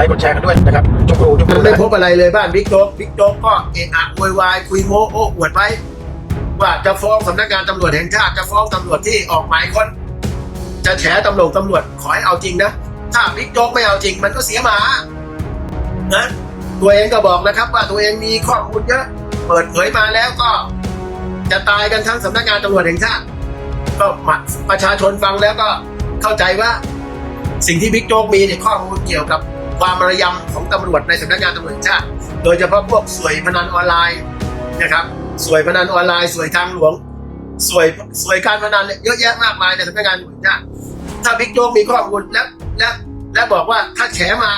ลค์กดแชร์กันด้วยนะครับจุกรูจุกมัรูนไม่พบอะไรเลยบ้านบิ๊กโจ๊กบิ๊กโจ๊กก็เอะอะโวยวายคุยโม้โอ้อวดไว้ว่าจะฟ้องสำนักงานตำรวจแห่งชาติจะฟ้องตำรวจที่ออกหมายค้นจะแฉตำรวจตำรวจขอให้เอาจริงนะ ถ้าบิ๊กโจ๊กไม่เอาจริงมันก็เสียหมานะตัวเองก็บอกนะครับ ว่าตัวเองมีข้อมูลเยอะเปิดเผยมาแล้วก็ จะตายกันทั้งสำนักงานตำรวจแห่งชาติก็มาประชาชนฟังแล้วก็เข้าใจว่า สิ่งที่บิ๊กโจ๊กมีเนี่ยข้อมูลเกี่ยวกับ ความระยำของตำรวจในสำนักงานตำรวจแห่งชาติโดยเฉพาะพวกสวยพนันออนไลน์นะครับสวยพนันออนไลน์สวยทางหลวงสวยสวยการพนันเนี่ยเยอะแยะมากมายในสำนักงานตำรวจชาติถ้าบิ๊กโจ๊กมีข้อมูลและและและบอกว่าถ้าแฉมา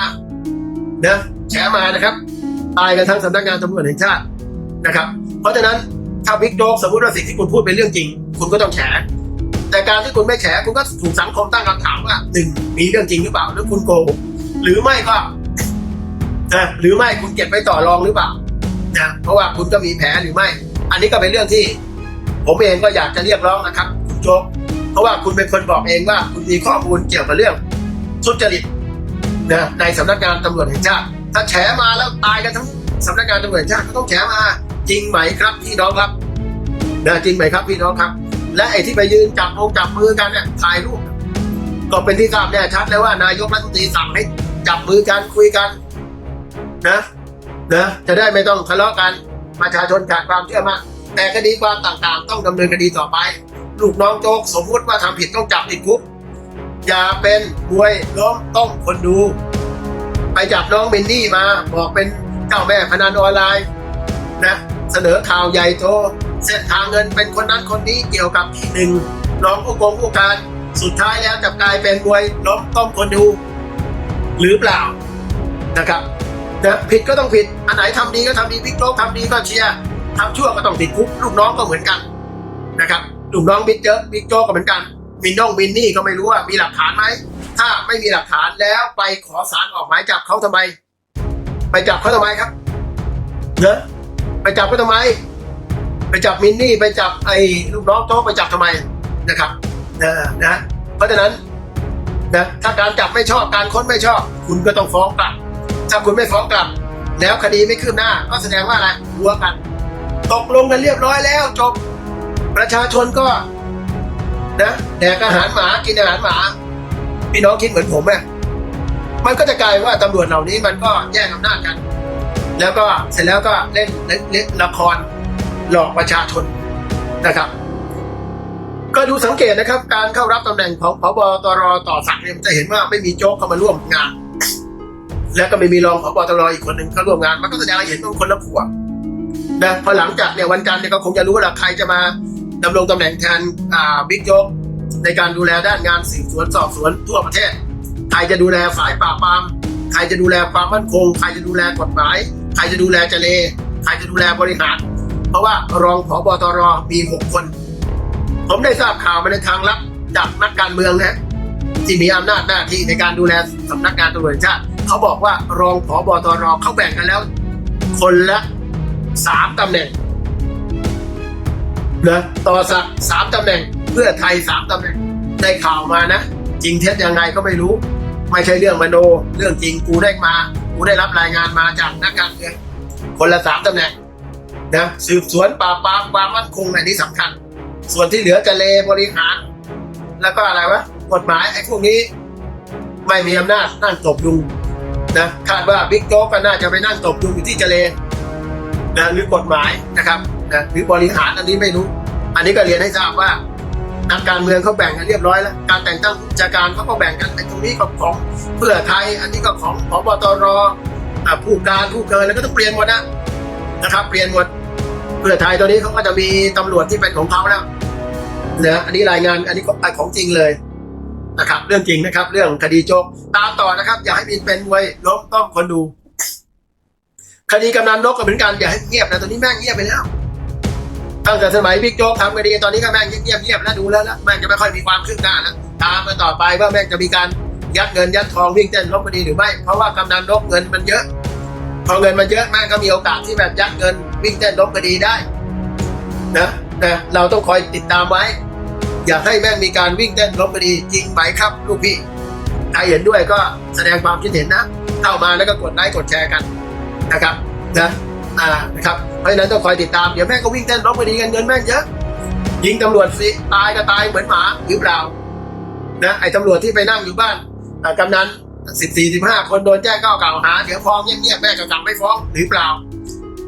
เนะแฉมานะครับตายกันทั้งสำนักงานตำรวจแห่งชาตินะครับ เพราะฉะนั้นถ้าบิ๊กโจ๊กสมมติว่าสิ่งที่คุณพูดเป็นเรื่องจริง คุณก็ต้องแฉแต่การที่คุณไม่แฉคุณก็ถูกสังคมตั้งคำถามว่าหนึ่งมีเรื่องจริงหรือเปล่าหรือคุณโกหก หรือไม่ก็นะหรือไม่คุณเก็บไว้ต่อรองหรือเปล่านะเพราะว่าคุณก็มีแผลหรือไม่ อันนี้ก็เป็นเรื่องที่ ผมเองก็อยากจะเรียกร้องนะครับ คุณโจ๊กเพราะว่าคุณเป็นคนบอกเองว่า คุณมีข้อมูลเกี่ยวกับเรื่องทุจริตนะในสำนักงานตำรวจแห่งชาติ ถ้าแฉมาแล้วตายกันทั้งสำนักงานตำรวจแห่งชาติก็ต้องแฉมา จริงไหมครับพี่น้องครับนะจริงไหมครับพี่น้องครับ และไอ้ที่ไปยืนจับมงจับมือกันเนี่ยถ่ายรูปก็เป็นที่ทราบแน่ชัดแล้วว่านายกรัฐมนตรีสั่งให้ จับมือกันคุยกัน นะนะจะได้ไม่ต้องทะเลาะกันประชาชนขาดความเชื่อมั่นแต่คดีความต่างๆ ต้องดำเนินคดีต่อไป ลูกน้องโจ๊กสมมุติว่าทำผิดต้องจับติดคุกอย่าเป็นมวยล้มต้มคนดู ไปจับน้องเมนดี้มาบอกเป็นเจ้าแม่พนันออนไลน์นะเสนอข่าวใหญ่โตเส้นทางเงินเป็นคนนั้นคนนี้เกี่ยวกับที่หนึ่งน้องผู้กงผู้การ สุดท้ายแล้วจะกลายเป็นมวยล้มต้มคนดู หรือเปล่านะครับนะผิดก็ต้องผิด อันไหนทำดีก็ทำดีบิ๊กโจ๊กทำดีก็เชียร์ทำชั่วก็ต้องติดคุกลูกน้องก็เหมือนกันนะครับลูกน้องบิ๊กเจอบิ๊กโจ๊กก็เหมือนกันมินน้องมินนี่ก็ไม่รู้ว่ามีหลักฐานไหมถ้าไม่มีหลักฐานแล้วไปขอสารออกหมายจับเขาทำไม ไปจับเขาทำไมครับเนอะไปจับเขาทำไม ไปจับมินนี่ไปจับไอ้ลูกน้องโต๊ะไปจับทำไมนะครับนะนะเพราะฉะนั้น นะถ้าการจับไม่ชอบการค้นไม่ชอบ คุณก็ต้องฟ้องกลับ ถ้าคุณไม่ฟ้องกลับ แล้วคดีไม่คืบหน้า ก็แสดงว่าอะไรรัวกัน ตกลงกันเรียบร้อยแล้วจบ ประชาชนก็นะแดกอาหารหมากินอาหารหมาพี่น้องคิดเหมือนผมไหมมันก็จะกลายว่าตำรวจเหล่านี้มันก็แย่งอำนาจกัน แล้วก็เสร็จแล้วก็เล่นเล่นเล่นละครหลอกประชาชนนะครับ ก็ดูสังเกตนะครับ การเข้ารับตำแหน่งของพบตรต่อสักดิ์เนี่ยจะเห็นว่าไม่มีโจ๊กเข้ามาร่วมงาน แล้วก็ไม่มีรองพบตรอีกคนหนึ่งเข้าร่วมงาน มันก็แสดงให้เห็นว่าคนละขั้วนะพอหลังจากเนี่ยวันจันทร์เนี่ยก็คงจะรู้ว่าใครจะมาดำรงตำแหน่งแทนอ่าบิ๊กโจ๊กในการดูแลด้านงานสืบสวนสอบสวนทั่วประเทศใครจะดูแลฝ่ายปราบปรามใครจะดูแลความมั่นคง ใครจะดูแลกฎหมาย ใครจะดูแลเจเลใครจะดูแลบริหาร เพราะว่ารองผบตรมีหกคน ผมได้ทราบข่าวมาในทางลับจากนักการเมืองนะที่มีอำนาจหน้าที่ในการดูแลสำนักงานตำรวจชาติเขาบอกว่ารองผอบตรเขาแบ่งกันแล้ว คนละสามตำแหน่งนะต่อสักสามตำแหน่ง เพื่อไทยสามตำแหน่งได้ข่าวมานะ จริงเท็จยังไงก็ไม่รู้ ไม่ใช่เรื่องมโน เรื่องจริงกูได้มา กูได้รับรายงานมาจากนักการเมืองคนละสามตำแหน่งนะสืบสวนปราบปรามความมั่นคงอันนี้สำคัญ ส่วนที่เหลือจะเลบริหาร แล้วก็อะไรวะกฎหมายไอ้พวกนี้ ไม่มีอำนาจนั่งตบยุงนะคาดว่าบิ๊กโจ๊กก็น่าจะไปนั่งตบยุงอยู่ที่เจเลนะหรือกฎหมายนะครับนะหรือบริหารอันนี้ไม่รู้ อันนี้ก็เรียนให้ทราบว่านักการเมืองเขาแบ่งกันเรียบร้อยแล้ว การแต่งตั้งผู้จัดการเขาก็แบ่งกันไอ้ตรงนี้ก็ของเพื่อไทย อันนี้ก็ของพบตรอผู้การผู้เกินแล้วก็ต้องเปลี่ยนหมดนะนะครับ เปลี่ยนหมด เพื่อไทยตอนนี้เขาก็จะมีตำรวจที่เป็นของเขาแล้วนะอันนี้รายงานอันนี้ก็ของจริงเลยนะครับ เรื่องจริงนะครับ เรื่องคดีโจ๊กตามต่อนะครับ อย่าให้มินเป็นมวยล้มต้มคนดู คดีกำนันนกก็เหมือนกันอย่าให้เงียบนะตอนนี้แม่งเงียบไปแล้วตั้งแต่สมัยบิ๊กโจ๊กทำคดีตอนนี้ก็แม่งเงียบเงียบๆแล้วดูแล้วแล้วแม่งจะไม่ค่อยมีความคืบหน้าแล้วตามมาต่อไปว่าแม่งจะมีการยัดเงินยัดทองวิ่งเต้นลบคดีหรือไม่ เพราะว่ากำนันนกเงินมันเยอะ พอเงินมันเยอะแม่งก็มีโอกาสที่แบบยัดเงินวิ่งเต้นลบคดีได้นะนะเราต้องคอยติดตามไว้ อย่าให้แม่งมีการวิ่งเต้นลบคดีจริงไหมครับลูกพี่ใครเห็นด้วยก็แสดงความคิดเห็นนะ เข้ามาแล้วก็กดไลค์กดแชร์กันนะครับนะอ่านะครับเพราะฉะนั้นต้องคอยติดตามเดี๋ยวแม่งก็วิ่งเต้นร้องคดีกันเงินแม่งเยอะยิงตำรวจสิตายก็ตายเหมือนหมาหรือเปล่านะไอ้ตำรวจที่ไปนั่งอยู่บ้านกำนัน สิบสี่สิบห้าคนโดนแจ้งข้อกล่าวหา เดี๋ยวฟ้องเงียบๆแม่ก็กลับไม่ฟ้องหรือเปล่า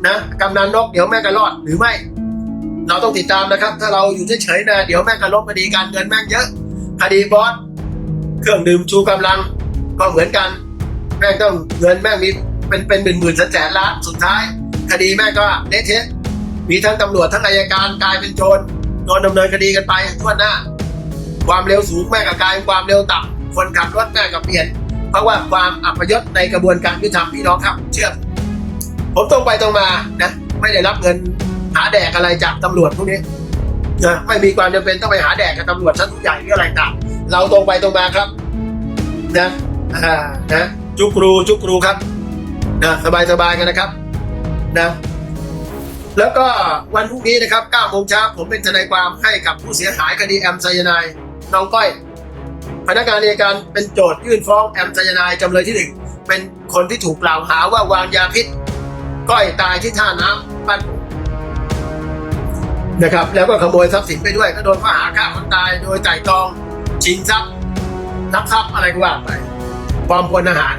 นะกำนันนกเดี๋ยวแม่ก็รอดหรือไม่ เราต้องติดตามนะครับ ถ้าเราอยู่เฉยๆนะเดี๋ยวแม่ก็ลบคดีการเงินแม่งเยอะคดีบอสเครื่องดื่มชูกำลังก็เหมือนกัน แม่งต้องเงินแม่งมีเป็นเป็นหมื่นหมื่นแสนล้านสุดท้าย คดีแม่งก็เละเทะมีทั้งตำรวจทั้งอายการกลายเป็นโจรโดนดำเนินคดีกันไปทั่วหน้า ความเร็วสูงแม่งก็กลายความเร็วต่ำคนขับรถแม่งก็เปลี่ยน เพราะว่าความอัปยศในกระบวนการยุติธรรมพี่น้องครับ เชื่อผมตรงไปตรงมานะไม่ได้รับเงินหาแดกอะไรจากตำรวจพวกนี้นะไม่มีความจำเป็นต้องไปหาแดกกับตำรวจชั้นผู้ใหญ่หรืออะไรต่างเราตรงไปตรงมาครับนะอ่านะจุกรูจุกรูครับนะสบายสบายกันนะครับนะแล้วก็วันพรุ่งนี้นะครับ9โมงเช้าผมเป็นทนายความให้กับผู้เสียหายคดีแอมไซยานายน้องก้อย พนักงานอัยการเป็นโจทยื่นฟ้องแอมไซยานายจำเลยที่หนึ่งเป็นคนที่ถูกกล่าวหาว่าวางยาพิษ ก้อยตายที่ท่าน้ำบ้านผมนะครับ แล้วก็ขโมยทรัพย์สินไปด้วยก็โดนข้อหาฆ่าคนตายโดยไตร่ตรองชิงทรัพย์นับทรัพย์อะไรก็ว่าไปปลอมพลอาหาร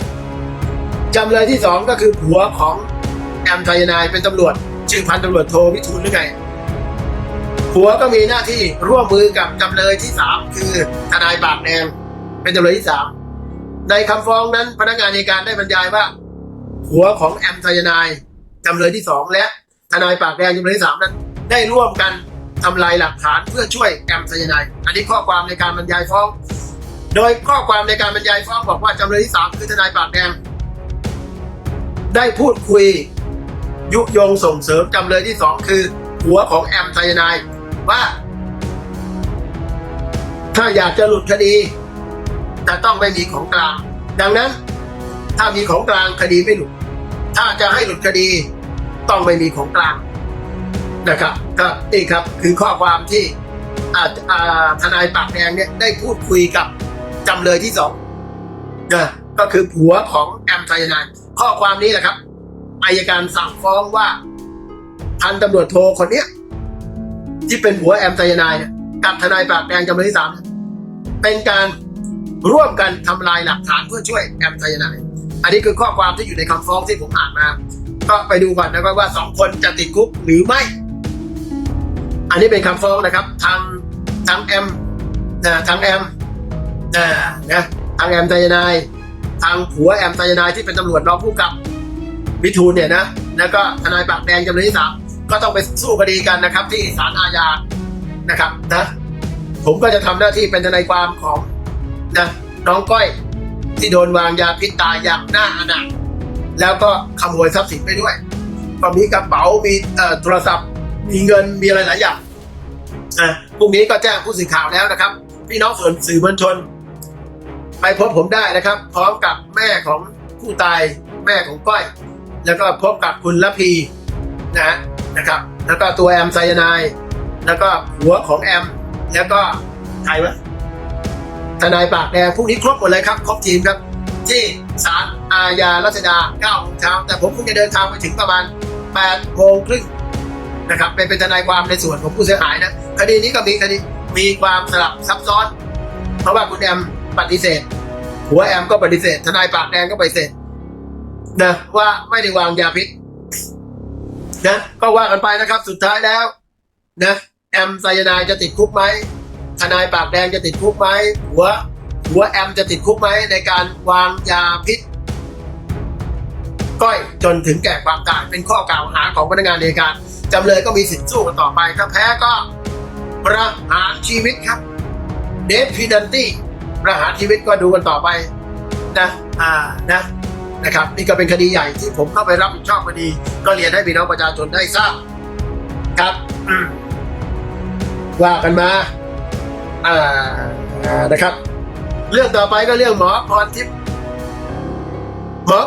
จำเลยที่สองก็คือผัวของแอมไทยนายเป็นตำรวจชื่อพันตำรวจโทวิทูลหรือไง ผัวก็มีหน้าที่ร่วมมือกับจำเลยที่สามคือทนายปากแดงเป็นจำเลยที่สามในคำฟ้องนั้นพนักงานในการได้บรรยายว่า หัวของแอมไซยานายจำเลยที่สองและทนายปากแดงจำเลยที่สามนั้น ได้ร่วมกันทำลายหลักฐานเพื่อช่วยแอมไซยานายอันนี้ข้อความในการบรรยายฟ้อง โดยข้อความในการบรรยายฟ้องบอกว่าจำเลยที่สามคือทนายปากแดงได้พูดคุย ยุยงส่งเสริมจำเลยที่สองคือ หัวของแอมไซยานาย ว่า ถ้าอยากจะหลุดคดีจะต้องไม่มีของกลาง ดังนั้น ถ้ามีของกลางคดีไม่หลุด ถ้าจะให้หลุดคดีต้องไม่มีของกลางนะครับก็นี่ครับคือข้อความที่ทนายปากแดงเนี่ยได้พูดคุยกับจำเลยที่สองนะก็คือผัวของแอมไซยานายข้อความนี้แหละครับอายการสั่งฟ้องว่าพันตำรวจโทคนเนี้ย ที่เป็นผัวแอมไซยานายกับทนายปากแดงจำเลยที่สามเป็นการร่วมกันทำลายหลักฐานเพื่อช่วยแอมไซยานายอันนี้คือข้อความที่อยู่ในคำฟ้องที่ผมอ่านมา ก็ไปดูก่อนนะครับว่าสองคนจะติดคุกหรือไม่ อันนี้เป็นคำฟ้องนะครับทางทางแอมนะทางแอมนะนะทางแอมไซยานายทางผัวแอมไซยานายที่เป็นตำรวจรองผู้กำกับวิทูลเนี่ยนะแล้วก็ทนายปากแดงจำเลยที่สาม ก็ต้องไปสู้คดีกันนะครับ ที่ศาลอาญานะครับนะผมก็จะทำหน้าที่เป็นทนายความของนะน้องก้อยที่โดนวางยาพิษตายอย่างน่าอนาถแล้วก็ขโมยทรัพย์สินไปด้วยก็มีกระเป๋ามีเอ่อโทรศัพท์ มีเงินมีอะไรหลายอย่างอะพรุ่งนี้ก็แจ้งผู้สื่อข่าวแล้วนะครับ พี่น้องส่วนสื่อมวลชน ไปพบผมได้นะครับ พร้อมกับแม่ของผู้ตายแม่ของก้อย แล้วก็พบกับคุณละพีนะฮะ นะครับ แล้วก็ตัวแอมไซยานายแล้วก็หัวของแอม แล้วก็ใครวะทนายปากแดงพรุ่งนี้ครบหมดเลยครับ ครบทีมครับ ที่ศาลอาญารัชดา9โมงเช้าแต่ผมเพิ่งจะเดินทางไปถึงประมาณ8โมงครึ่งนะครับเป็นเป็นทนายความในส่วนของผู้เสียหายนะคดีนี้ก็มีคดีมีความสลับซับซ้อน เพราะว่าคุณแอมปฏิเสธ หัวแอมก็ปฏิเสธ ทนายปากแดงก็ปฏิเสธนะว่าไม่ได้วางยาพิษ นะก็ว่ากันไปนะครับสุดท้ายแล้วนะแอมไซยานายจะติดคุกไหมทนายปากแดงจะติดคุกไหมหัวหัวแอมจะติดคุกไหมในการวางยาพิษก้อยจนถึงแก่ความตายเป็นข้อกล่าวหาของพนักงานในการจำเลยก็มีสิทธิ์สู้กันต่อไปถ้าแพ้ก็ประหารชีวิตครับเดฟพิดันตี้ประหารชีวิตก็ดูกันต่อไปนะอ่านะ นะครับนี่ก็เป็นคดีใหญ่ที่ผมเข้าไปรับผิดชอบคดี ก็เรียนให้พี่น้องประชาชนได้ทราบครับว่ากันมาอ่านะครับ เรื่องต่อไปก็เรื่องหมอพรทิพย์หมอ